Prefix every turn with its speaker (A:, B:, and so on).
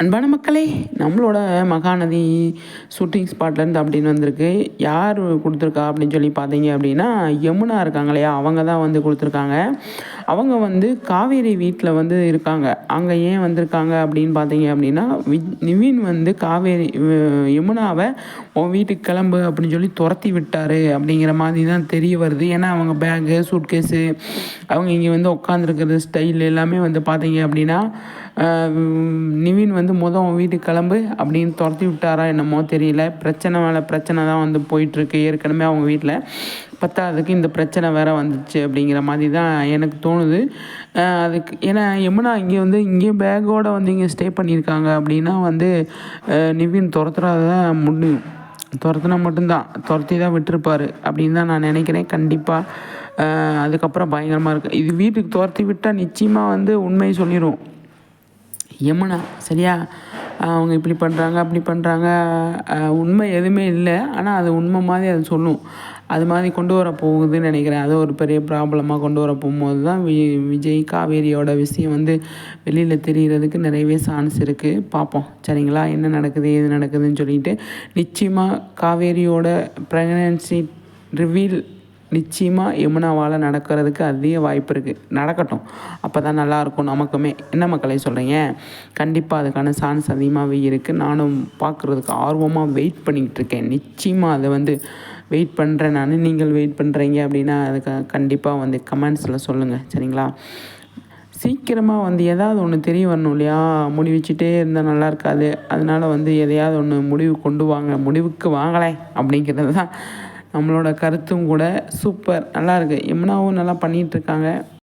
A: அன்பான மக்களே நம்மளோட மகாநதி ஷூட்டிங் ஸ்பாட்லேருந்து அப்படின்னு வந்திருக்கு. யார் கொடுத்துருக்கா அப்படின்னு சொல்லி பார்த்தீங்க அப்படின்னா யமுனா இருக்காங்க இல்லையா? அவங்க தான் வந்து கொடுத்துருக்காங்க. அவங்க வந்து காவேரி வீட்டில் வந்து இருக்காங்க. அங்கே ஏன் வந்திருக்காங்க அப்படின்னு பார்த்தீங்க அப்படின்னா வி- நிவின் வந்து காவேரி யமுனாவை உன் வீட்டுக்கு கிளம்பு அப்படின்னு சொல்லி துரத்தி விட்டார் அப்படிங்கிற மாதிரி தான் தெரிய வருது. ஏன்னா அவங்க பேகு சூட்கேஸு அவங்க இங்கே வந்து உட்காந்துருக்கிறது ஸ்டைல் எல்லாமே வந்து பார்த்தீங்க அப்படின்னா நிவின் வந்து மொதல் உன் வீட்டுக்கு கிளம்பு அப்படின்னு துரத்தி விட்டாரா என்னமோ தெரியல. பிரச்சனை மேலே பிரச்சனை தான் வந்து போயிட்டுருக்கு ஏற்கனவே அவங்க வீட்டில் பத்தாததுக்கு இந்த பிரச்சனை வேறு வந்துச்சு அப்படிங்கிற மாதிரி தான் எனக்கு தோணுது. அதுக்கு ஏன்னா யமுனா இங்கே வந்து இங்கே பேக்கோடு வந்து இங்கே ஸ்டே பண்ணியிருக்காங்க அப்படின்னா வந்து நிவின் துரத்துறது தான் முடியும் துரத்துனா மட்டும்தான். துரத்தி தான் விட்டுருப்பார் அப்படின்னு தான் நான் நினைக்கிறேன். கண்டிப்பாக அதுக்கப்புறம் பயங்கரமாக இருக்குது இது வீட்டுக்கு துரத்தி விட்டால் நிச்சயமாக வந்து உண்மையை சொல்லிடும் யமுனா சரியா? அவங்க இப்படி பண்ணுறாங்க அப்படி பண்ணுறாங்க உண்மை எதுவுமே இல்லை. ஆனால் அது உண்மை மாதிரி அது சொல்லும். அது மாதிரி கொண்டு வர போகுதுன்னு நினைக்கிறேன். அது ஒரு பெரிய ப்ராப்ளமாக கொண்டு வர போகும்போது தான் வி விஜய் காவேரியோட விஷயம் வந்து வெளியில் தெரிகிறதுக்கு நிறையவே சான்ஸ் இருக்குது பார்ப்போம். சரிங்களா? என்ன நடக்குது ஏது நடக்குதுன்னு சொல்லிட்டு. நிச்சயமாக காவேரியோட ப்ரெக்னன்சி ரிவீல் நிச்சயமாக யமுனாவால் நடக்கிறதுக்கு அதிக வாய்ப்பு இருக்குது நடக்கட்டும். அப்போ தான் நல்லாயிருக்கும் நமக்குமே. என்ன மக்களை சொல்கிறீங்க கண்டிப்பாக அதுக்கான சான்ஸ் அதிகமாகவே இருக்குது நானும் பார்க்குறதுக்கு ஆர்வமாக வெயிட் பண்ணிக்கிட்டு இருக்கேன் நிச்சயமாக அதை வந்து வெயிட் பண்ணுறேன் நான். நீங்கள் வெயிட் பண்ணுறீங்க அப்படின்னா அதுக்கு கண்டிப்பாக வந்து கமெண்ட்ஸில் சொல்லுங்கள் சரிங்களா? சீக்கிரமாக வந்து எதாவது ஒன்று தெரிய வரணும் இல்லையா? முடி வச்சுட்டே இருந்தால் நல்லா இருக்காது. அதனால் வந்து எதையாவது ஒன்று முடிவு கொண்டு வாங்க. முடிவுக்கு வாங்கலை அப்படிங்கிறது தான் நம்மளோட கருத்தும் கூட சூப்பர் நல்லா இருக்கு. யமுனாவும் நல்லா பண்ணிகிட்ருக்காங்க